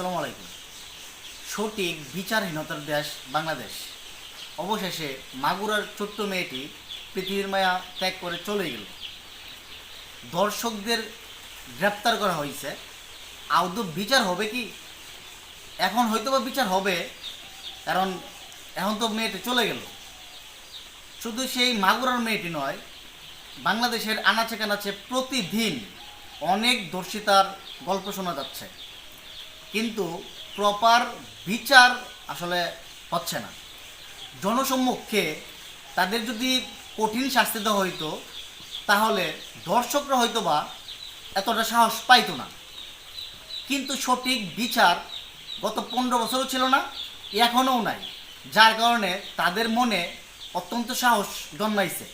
আসসালামু আলাইকুম। সঠিক বিচারহীনতার দেশ বাংলাদেশ। অবশেষে মাগুরার ছোট্ট মেয়েটি পৃথিবীর মায়া ত্যাগ করে চলে গেল। দর্শকদের গ্রেপ্তার করা হয়েছে। আদৌ বিচার হবে কি? এখন হয়তো বা বিচার হবে, কারণ এখন তো মেয়েটি চলে গেল। শুধু সেই মাগুরার মেয়েটি নয়, বাংলাদেশের আনাচে কানাচে প্রতিদিন অনেক দর্শিতার গল্প শোনা যাচ্ছে। কিন্তু প্রপার বিচার আসলে হচ্ছে না। জনসম্মুখে তাদের যদি কঠিন শাস্তি দেওয়া হইতো, তাহলে দর্শকরা হয়তো বা এতটা সাহস পাইতো না। কিন্তু সঠিক বিচার গত পনেরো বছরও ছিল না, এখনও নাই। যার কারণে তাদের মনে অত্যন্ত সাহস জন্মাইছে।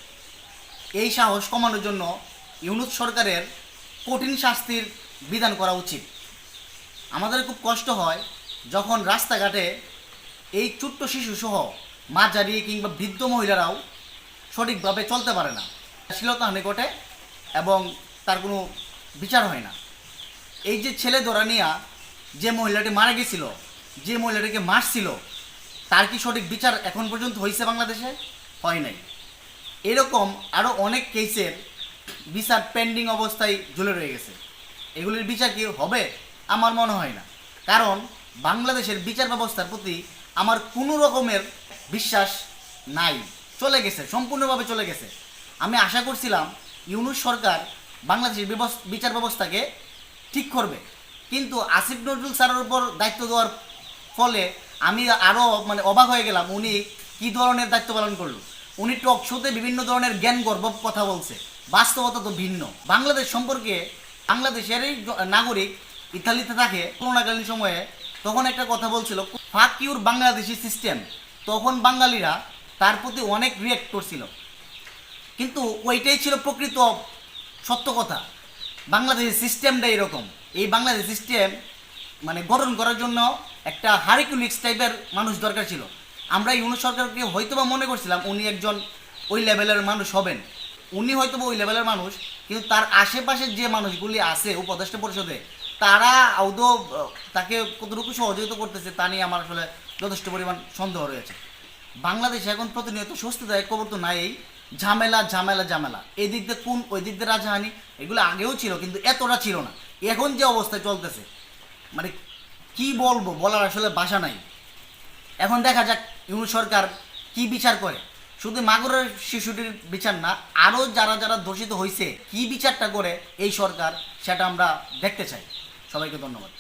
এই সাহস কমানোর জন্য ইউনুস সরকারের কঠিন শাস্তির বিধান করা উচিত। আমাদের খুব কষ্ট হয় যখন রাস্তাঘাটে এই ছোট্ট শিশু সহ মাঝারি কিংবা বৃদ্ধ মহিলারাও সঠিকভাবে চলতে পারে না। শ্লীলতাহানি ঘটে এবং তার কোনো বিচার হয় না। এই যে ছেলে ধরা নিয়া যে মহিলাটি মারা গেছিল, যে মহিলাটিকে মারছিল, তার কি সঠিক বিচার এখন পর্যন্ত হয়েছে বাংলাদেশে? হয় নাই। এরকম আরও অনেক কেসের বিচার পেন্ডিং অবস্থায় ঝুলে রয়ে গেছে। এগুলির বিচার কি হবে? আমার মনে হয় না। কারণ বাংলাদেশের বিচার ব্যবস্থার প্রতি আমার কোনো রকমের বিশ্বাস নাই। চলে গেছে, সম্পূর্ণভাবে চলে গেছে। আমি আশা করছিলাম ইউনুস সরকার বাংলাদেশের বিচার ব্যবস্থাকে ঠিক করবে। কিন্তু আসিফ নজরুল স্যারের উপর দায়িত্ব দেওয়ার ফলে আমি আরও মানে অবাক হয়ে গেলাম উনি কী ধরনের দায়িত্ব পালন করল। উনি টক শোতে বিভিন্ন ধরনের জ্ঞান গর্ব কথা বলছে। বাস্তবতা তো ভিন্ন। বাংলাদেশ সম্পর্কে বাংলাদেশেরই নাগরিক ইতালিতে থাকে, করোনাকালীন সময়ে তখন একটা কথা বলছিল ফাক ইউর বাংলাদেশি সিস্টেম তখন বাঙালিরা তার প্রতি অনেক রিয়েক্ট করছিল। কিন্তু ওইটাই ছিল প্রকৃত সত্য কথা। বাংলাদেশের সিস্টেমটা এরকম। এই বাংলাদেশ সিস্টেম মানে গঠন করার জন্য একটা হারিকুলিক্স টাইপের মানুষ দরকার ছিল। আমরা ইউনুস সরকারকে হয়তো বা মনে করছিলাম উনি একজন ওই লেভেলের মানুষ হবেন। উনি হয়তো ওই লেভেলের মানুষ, কিন্তু তার আশেপাশের যে মানুষগুলি আছে, উপদেষ্টা পরিষদে তারা আদৌ তাকে কতটুকু সহযোগিতা করতেছে তা নিয়ে আমার আসলে যথেষ্ট পরিমাণ সন্দেহ রয়েছে। বাংলাদেশে এখন প্রতিনিয়ত স্বস্তি স্বস্তিদায়ক খবর তো নাই ঝামেলা ঝামেলা ঝামেলা। এই দিক দিয়ে কোন ওই দিক দিয়ে রাজাহানি এগুলো আগেও ছিল, কিন্তু এতটা ছিল না। এখন যে অবস্থায় চলতেছে মানে কি বলব, বলার আসলে ভাষা নাই। এখন দেখা যাক, ইউনুস সরকার কি বিচার করে। শুধু মাগুরের শিশুটির বিচার না আরও যারা যারা দোষিত হয়েছে কি বিচারটা করে এই সরকার, সেটা আমরা দেখতে চাই। সবাইকে ধন্যবাদ।